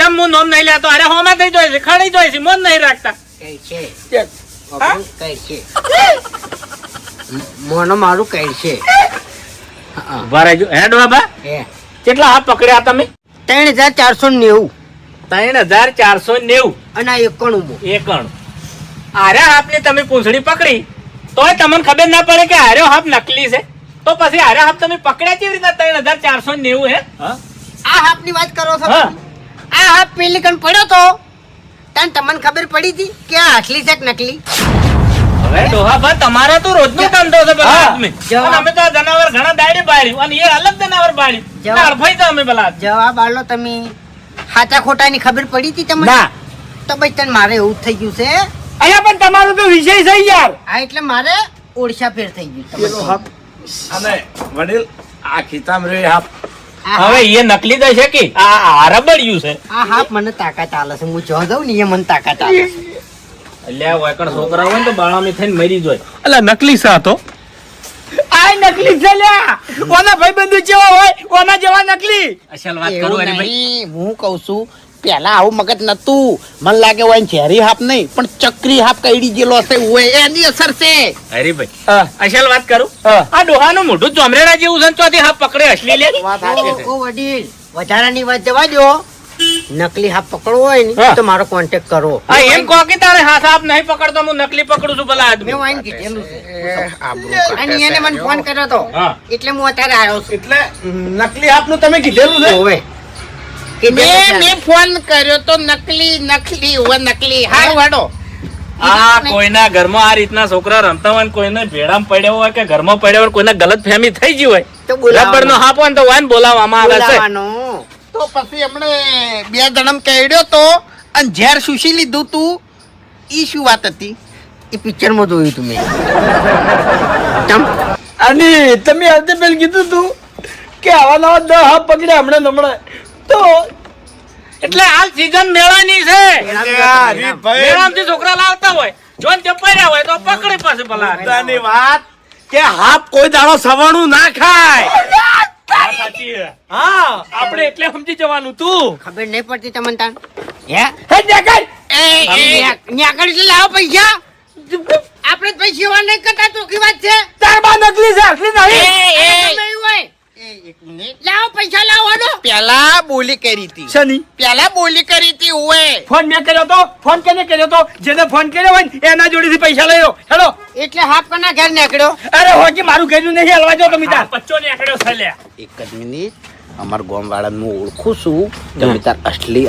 ચમ હું નોમ નહીં લેતો? અરે હોમાં થઈ જાય છે ખડી જાય છે મન નહીં રાખતા. મોનો મારું કઈ છે? ઊભા હેડ બાબા કેટલા હાથ પકડ્યા તમે? ત્રણ હજાર ચારસો નેવું. ત્રણ હજાર ચારસો નેવું. અને આ એકાણું આરે એકણ. આર્યા હાથની તમે પૂંછડી પકડી. તોય તમને ખબર ના પડે કે આર્યો હાફ નકલી છે. તો પછી આરે હાફ તમે પકડ્યા કેવી રીતે ત્રણ હજાર ચારસો નેવું હે? આ હાફની વાત કરો છો હા. આ હાફ પેલી કણ પડ્યો તો? તને તમને ખબર પડી હતી કે આ આટલી છે કે નકલી? હવે ડોહાભા તમારે તો રોજનો ધંધો છે પેલા હા. આદમી. અને અમે તો જનાવર ઘણા દાડી બાળ્યું અને એ અલગ જનાવર બાળ્યું જવાબ. અડફાઈ તો અમે પેલા જવાબ આલો તમે. સાચા ખોટાની ખબર પડી હતી તમને? ના. તો ભાઈ તને મારે એવું જ થઈ ગયું છે? અહીંયા પણ તમારો તો વિષય છે યાર. આ એટલે મારે ઓડિશા ફેર થઈ ગયું તમે અને વડીલ આ ખીતામ રે હાફ આ હવે એ નકલી તો કે આ આ રબડિયું છે. આ હા મને તાકાત આલે છે. હું જો દઉં ને એ મને તાકાત આલે એટલે વાયકણ છોકરા હોય ને તો બાળામી થઈને મરી જાય. એટલે નકલી સા તો. આ નકલી છે લ્યા. ઓના ભાઈબંધુ જેવા હોય? ઓના જેવા નકલી. અસલ વાત કરું અરે ભાઈ. હું કહું છું પેલા આવું મગજ નતું મને લાગે હોય ઝેરી હાપ નહીં પણ ચક્રી હાપ કઈડી ગયેલો હશે હોય એની અસર છે. અરે ભાઈ અસલ વાત કરું. આ ડોહાનું મોઢું ચોમરેડા જેવું છે તો ચોથી પકડે અસલી લે છે. વડીલ વધારાની વાત જવા દો. નકલી હાફ પકડવો હોય ને તો મારો કોન્ટેક્ટ કરો. આ એમ કહો કે તારે હાથ હાફ નહીં પકડતો હું નકલી પકડું છું ભલા આદમી. હું આઈને કીધેલું છે. અને એને મને ફોન કર્યો તો એટલે હું અત્યારે આવ્યો છું. એટલે નકલી હાફનું તમે કીધેલું છે? મેં મેં ફોન કર્યો તો નકલી નકલી હોય નકલી. હા? વાડો આ કોઈના ઘરમાં આ રીતના છોકરા રમતા હોય કોઈને ભેડામાં પડ્યો હોય કે ઘરમાં પડ્યો હોય કોઈને ગલત ફેમી થઈ ગયું હોય તો બોલાવવાનો. રબરનો હાપ હોય ને તો વાન બોલાવવામાં આવે છે. તો પછી એમણે બે જણમ કહેડ્યો તો અને ઝેર સુશી લીધું તું ઈ શું વાત હતી? એ પિક્ચરમાં જોયું તું મેં. તમ અને તમે આજે પેલ કીધું તું કે આવા નવા દહ હાફ પકડ્યા હમણાં ને હમણાં. તો એટલે હાલ સીઝન મેળાની છે. મેળામાંથી છોકરા લાવતા હોય જો ચપાડ્યા હોય તો પકડી પાસે પેલા વાત કે હાફ કોઈ દાડો સવાણું ના ખાય. હા. આપણે એટલે સમજી જવાનું તું. ખબર નહીં પડતી તમને તાન હે? ન્યાકડ લાવો પૈસા. આપણે પૈસા નહીં કરતા ચોખ્ખી વાત છે. તાર બા નકલી છે નહીં એ, એ. ગમે એવું હોય એ, એક મિનિટ. લાવો પૈસા લાવવાનો પેલા બોલી કરી હતી. શની? પેલા બોલી કરી હતી ઓએ ફોન મેં કર્યો તો? ફોન કેને કર્યો તો? જેને ફોન કર્યો હોય ને એના જોડેથી પૈસા લયો હેલો? એટલે હાફ કના ઘેર નીકળ્યો. અરે હોકી મારું ઘેરું નહીં હલવા જો તમે તાર. પચ્ચો ને આકડ્યો છે લે એક જ મિનિટ. અમાર ગોમ વાળાનું ઓળખું છું. તમે તાર અસલી